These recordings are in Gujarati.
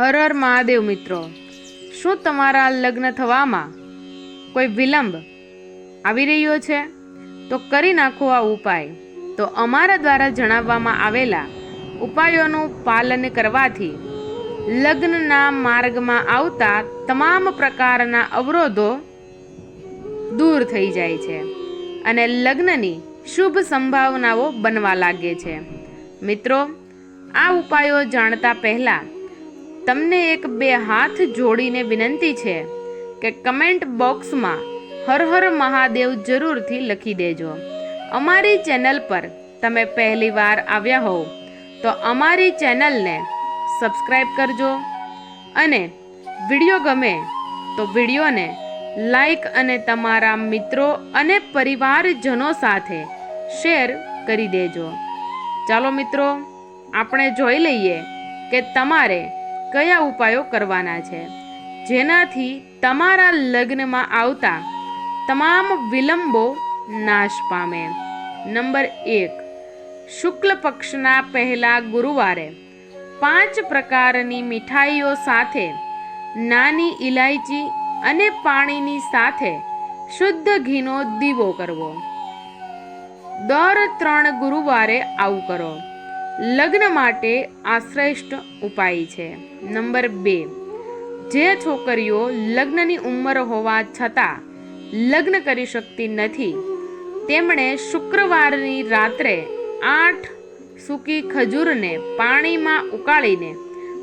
હર હર મહાદેવ મિત્રો. શું તમારા લગ્ન થવામાં કોઈ વિલંબ આવી રહ્યો છે? તો કરી નાખો આ ઉપાય. તો અમારા દ્વારા જણાવવામાં આવેલા ઉપાયોનું પાલન કરવાથી લગ્નના માર્ગમાં આવતા તમામ પ્રકારના અવરોધો દૂર થઈ જાય છે અને લગ્નની શુભ સંભાવનાઓ બનવા લાગે છે. મિત્રો, આ ઉપાયો જાણતા પહેલા તમને એક બે હાથ જોડીને વિનંતી છે કે કમેન્ટ બોક્સમાં હર હર મહાદેવ જરૂરથી લખી દેજો. અમારી ચેનલ પર તમે પહેલી વાર આવ્યા હોવ તો અમારી ચેનલને સબસ્ક્રાઈબ કરજો અને વીડિયો ગમે તો વિડીયોને લાઈક અને તમારા મિત્રો અને પરિવારજનો સાથે શેર કરી દેજો. ચાલો મિત્રો, આપણે જોઈ લઈએ કે તમારે કયા ઉપાયો કરવાના છે? જેનાથી તમારા લગ્નમાં આવતા તમામ વિલંબો નાશ પામે. નંબર એક, શુક્લ પક્ષના પહેલા ગુરુવારે પાંચ પ્રકારની મીઠાઈઓ સાથે નાની ઇલાયચી અને પાણીની સાથે શુદ્ધ ઘીનો દીવો કરવો. દર ત્રણ ગુરુવારે આવું કરો. લગ્ન માટે આ શ્રેષ્ઠ ઉપાય છે. નંબર બે. જે છોકરીઓ લગ્નની ઉંમર હોવા છતાં લગ્ન કરી શકતી નથી, તેમણે શુક્રવારની રાત્રે આઠ સૂકી ખજૂરને પાણીમાં ઉકાળીને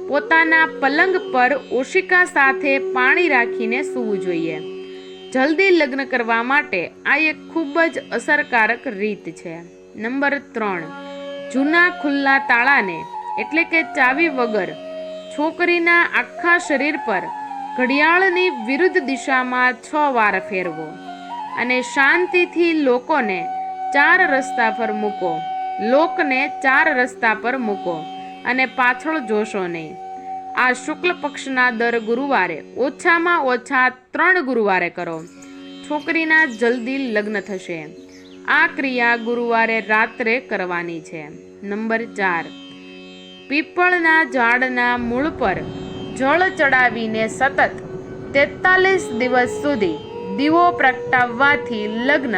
પોતાના પલંગ પર ઓશિકા સાથે પાણી રાખીને સૂવું જોઈએ. જલ્દી લગ્ન કરવા માટે આ એક ખૂબ જ અસરકારક રીત છે. નંબર ત્રણ. જૂના ખુલ્લા તાળાને એટલે કે ચાવી વગર છોકરીના આખા શરીર પર ઘડિયાળની વિરુદ્ધ દિશામાં છ વાર ફેરવો અને શાંતિથી લોકોને ચાર રસ્તા પર મૂકો. લોકને ચાર રસ્તા પર મૂકો અને પાછળ જોશો નહીં. આ શુક્લ પક્ષના દર ગુરુવારે ઓછામાં ઓછા ત્રણ ગુરુવારે કરો. છોકરીના જલ્દી લગ્ન થશે. આ ક્રિયા ગુરુવારે રાત્રે કરવાની છે. નંબર ચાર. પીપળના ઝાડના મૂળ પર જળ ચડાવીને સતત તેતાલીસ દિવસ સુધી દીવો પ્રગટાવવાથી લગ્ન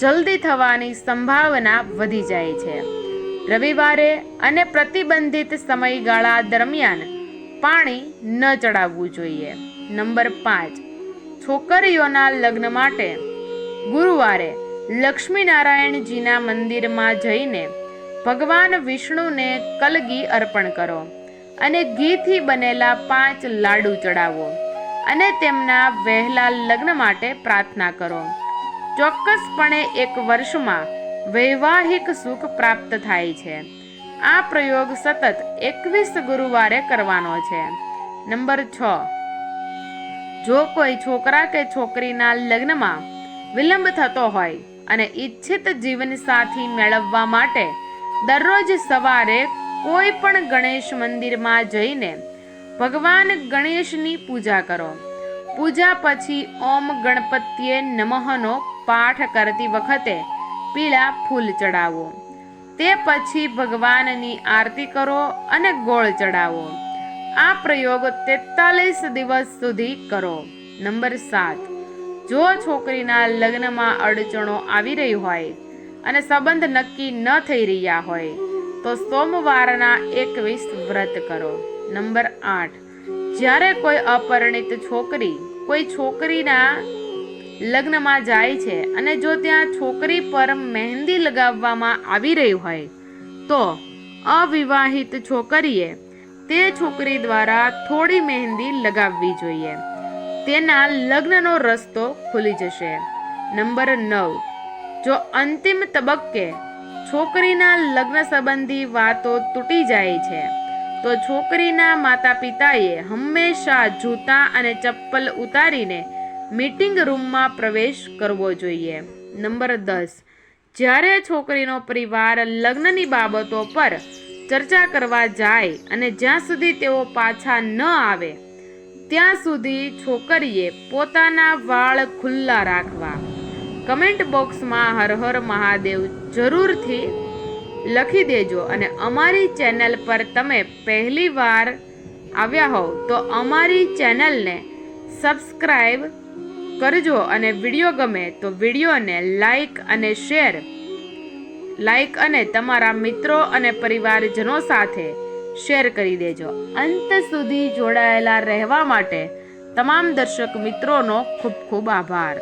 જલ્દી થવાની સંભાવના વધી જાય છે. રવિવારે અને પ્રતિબંધિત સમયગાળા દરમિયાન પાણી ન ચડાવવું જોઈએ. નંબર પાંચ. છોકરીઓના લગ્ન માટે ગુરુવારે લક્ષ્મીનારાયણજીના મંદિરમાં જઈને ભગવાન વિષ્ણુને કલગી અર્પણ કરો અને ઘીથી બનેલા પાંચ લાડુ ચડાવો અને તેમના વહેલા લગ્ન માટે પ્રાર્થના કરો. ચોક્કસપણે એક વર્ષમાં વૈવાહિક સુખ પ્રાપ્ત થાય છે. આ પ્રયોગ સતત એકવીસ ગુરુવારે કરવાનો છે. નંબર છ. જો કોઈ છોકરા કે છોકરીના લગ્નમાં વિલંબ થતો હોય અને ઈચ્છિત જીવનસાથી મેળવવા માટે દરરોજ સવારે કોઈ પણ ગણેશ મંદિરમાં જઈને ભગવાન ગણેશની પૂજા કરો. પૂજા પછી ઓમ ગણપતિએ નમઃનો પાઠ કરતી વખતે પીળા ફૂલ ચડાવો તે પછી ભગવાનની આરતી કરો અને ગોળ ચડાવો આ પ્રયોગ તેતાલીસ દિવસ સુધી કરો. નંબર સાત. જો છોકરીના લગ્નમાં અડચણો આવી રહી હોય અને સંબંધ નક્કી ન થઈ રહ્યા હોય, તો સોમવારના એકવીસ વ્રત કરો. નંબર આઠ. જ્યારે કોઈ અપરિણિત છોકરી કોઈ છોકરીના લગ્નમાં જાય છે અને જો ત્યાં છોકરી પર મહેંદી લગાવવામાં આવી રહી હોય, તો અવિવાહિત છોકરીએ તે છોકરી દ્વારા થોડી મહેંદી લગાવવી જોઈએ. તેના લગ્નનો રસ્તો ખુલી જશે. નંબર નવ. જો અંતિમ તબક્કે છોકરીના લગ્ન સંબંધી વાતો તૂટી જાય છે, તો છોકરીના માતા પિતાએ હંમેશા જૂતા અને ચપ્પલ ઉતારીને મીટિંગ રૂમમાં પ્રવેશ કરવો જોઈએ. નંબર દસ. જ્યારે છોકરીનો પરિવાર લગ્નની બાબતો પર ચર્ચા કરવા જાય અને જ્યાં સુધી તેઓ પાછા ન આવે ત્યાં સુધી છોકરીએ પોતાના વાળ ખુલ્લા રાખવા. કમેન્ટ બોક્સમાં હર હર મહાદેવ જરૂરથી લખી દેજો અને અમારી ચેનલ પર તમે પહેલી વાર આવ્યા હોવ તો અમારી ચેનલને સબસ્ક્રાઈબ કરજો અને વીડિયો ગમે તો વિડીયોને લાઈક અને શેર. લાઈક અને તમારા મિત્રો અને પરિવારજનો સાથે શેર કરી દેજો. અંત સુધી જોડાયેલા રહેવા માટે તમામ દર્શક મિત્રોનો ખૂબ ખૂબ આભાર.